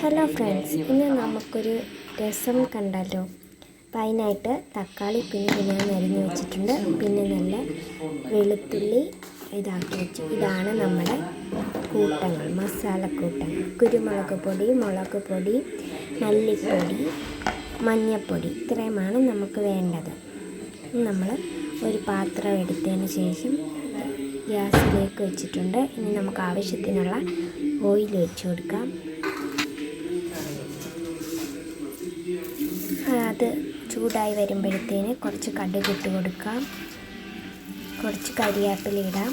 Hello friends ഇന്ന് നമുക്കൊരു രസം കണ്ടല്ലോ. അപ്പം അതിനായിട്ട് തക്കാളി പിന്നെ പിന്നെ അരിഞ്ഞു വെച്ചിട്ടുണ്ട്. പിന്നെ നല്ല വെളുത്തുള്ളി ഇതാക്കി വെച്ചു. ഇതാണ് നമ്മുടെ കൂട്ടങ്ങൾ മസാലക്കൂട്ടങ്ങൾ കുരുമുളക് പൊടി മുളക് പൊടി മല്ലിപ്പൊടി മഞ്ഞൾപ്പൊടി ഇത്രയുമാണ് നമുക്ക് വേണ്ടത്. നമ്മൾ ഒരു പാത്രം എടുത്തതിന് ശേഷം ഗ്യാസിലേക്ക് വെച്ചിട്ടുണ്ട്. ഇനി നമുക്ക് ആവശ്യത്തിനുള്ള ഓയിൽ വെച്ച് കൊടുക്കാം. അത് ചൂടായി വരുമ്പോഴത്തേന് കുറച്ച് കടുക് ഇട്ട് കൊടുക്കാം. കുറച്ച് കരിയാപ്പില ഇടാം.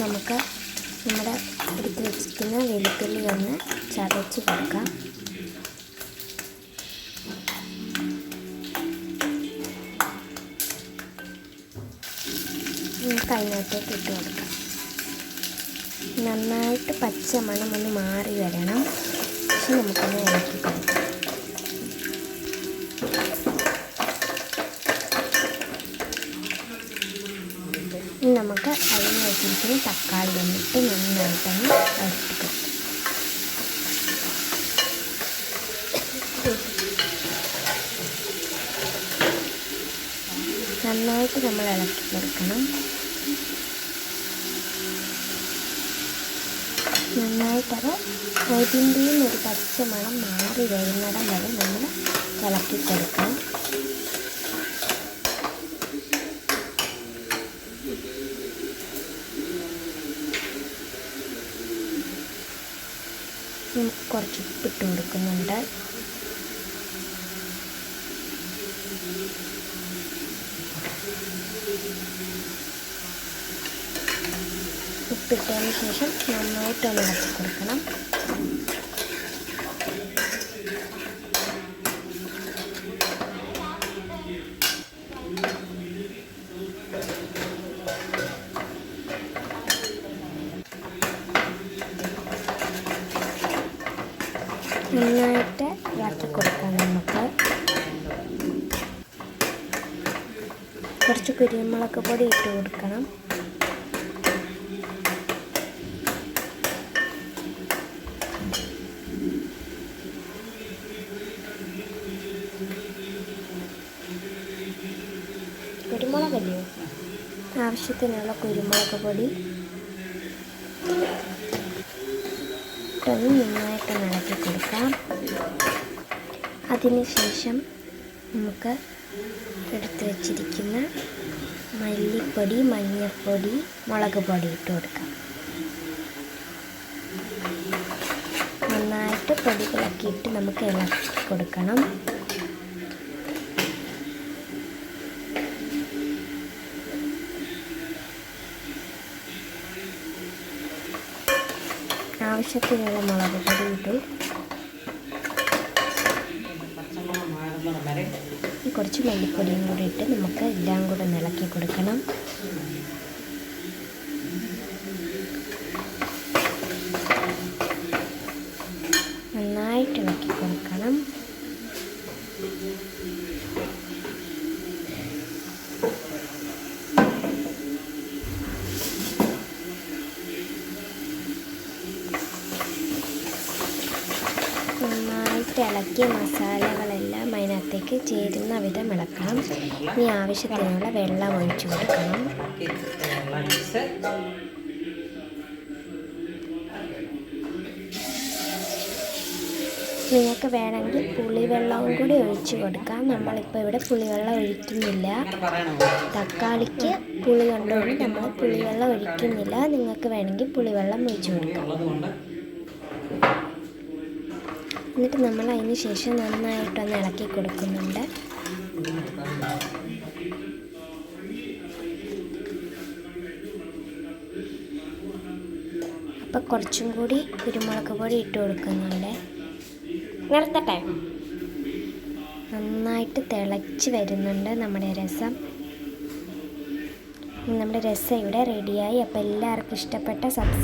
നമുക്ക് നമ്മുടെ എടുത്ത് വെച്ചിരിക്കുന്ന വെളുത്തുള്ളി ഒന്ന് ചതച്ച് കൊടുക്കാം. കൈനോട്ടേക്ക് ഇട്ട് കൊടുക്കാം. നന്നായിട്ട് പച്ച മണം ഒന്ന് മാറി വരണം. പക്ഷെ നമുക്കൊന്ന് ഇളക്കി കൊടുക്കാം. നമുക്ക് അരിഞ്ഞ് വെച്ചിരിക്കുന്ന തക്കാളി വന്നിട്ട് നന്നായിട്ടൊന്ന് ഇളക്കി കൊടുക്കാം. നന്നായിട്ട് നമ്മൾ ഇളക്കി കൊടുക്കണം. നന്നായിട്ടത് അതിന്റെയും ഒരു പച്ച മണം മാറി വരുന്നിടം വരെ നമ്മൾ ഇളക്കി കൊടുക്കണം. നമുക്ക് കുറച്ച് ഉപ്പിട്ട് കൊടുക്കുന്നുണ്ട്. ഉപ്പിട്ടതിന് ശേഷം നന്നായിട്ടൊന്ന് ഇളക്കി കൊടുക്കണം. നന്നായിട്ട് ഇളക്കി കൊടുക്കാം നമുക്ക്. കുറച്ച് കുരുമുളക് പൊടി ഇട്ട് കൊടുക്കണം. കുരുമുളകല്ലയോ ആവശ്യത്തിനുള്ള കുരുമുളക് പൊടി. നന്നായിട്ട് ഇളക്കി കൊടുക്കാം. അതിനുശേഷം നമുക്ക് എടുത്ത് വച്ചിരിക്കുന്ന മല്ലിപ്പൊടി മഞ്ഞൾപ്പൊടി മുളക് പൊടി ഇട്ട് കൊടുക്കാം. നന്നായിട്ട് പൊടികളൊക്കെ നമുക്ക് ഇളക്കി കൊടുക്കണം. ആവശ്യത്തിനുള്ള മുളക് പൊടി ഇട്ടു. ഈ കുറച്ച് മല്ലിപ്പൊടിയും കൂടി ഇട്ട് നമുക്ക് എല്ലാം കൂടെ ഇളക്കി കൊടുക്കണം. നന്നായിട്ട് ഇളക്കി കൊടുക്കണം നന്നായിട്ട് ഇളക്കിയ മസാലകളെല്ലാം അതിനകത്തേക്ക് ചേരുന്ന വിധം ഇളക്കണം. ഇനി ആവശ്യത്തിനുള്ള വെള്ളം ഒഴിച്ചു കൊടുക്കണം. നിങ്ങൾക്ക് വേണമെങ്കിൽ പുളിവെള്ളവും കൂടി ഒഴിച്ച് കൊടുക്കാം. നമ്മളിപ്പോൾ ഇവിടെ പുളിവെള്ളം ഒഴിക്കുന്നില്ല. തക്കാളിക്ക് പുളി കൊണ്ടുകൊണ്ട് നമ്മൾ പുളിവെള്ളം ഒഴിക്കുന്നില്ല. നിങ്ങൾക്ക് വേണമെങ്കിൽ പുളിവെള്ളം ഒഴിച്ച് കൊടുക്കാം. എന്നിട്ട് നമ്മൾ അതിന് ശേഷം നന്നായിട്ടൊന്ന് ഇളക്കി കൊടുക്കുന്നുണ്ട്. അപ്പം കുറച്ചും കൂടി കുരുമുളക് പൊടി ഇട്ട് കൊടുക്കുന്നുണ്ട്. നിർത്തട്ടെ? നന്നായിട്ട് തിളച്ച് വരുന്നുണ്ട് നമ്മുടെ രസം. നമ്മുടെ രസം ഇവിടെ റെഡിയായി അപ്പോൾ എല്ലാവർക്കും ഇഷ്ടപ്പെട്ട സബ്സ്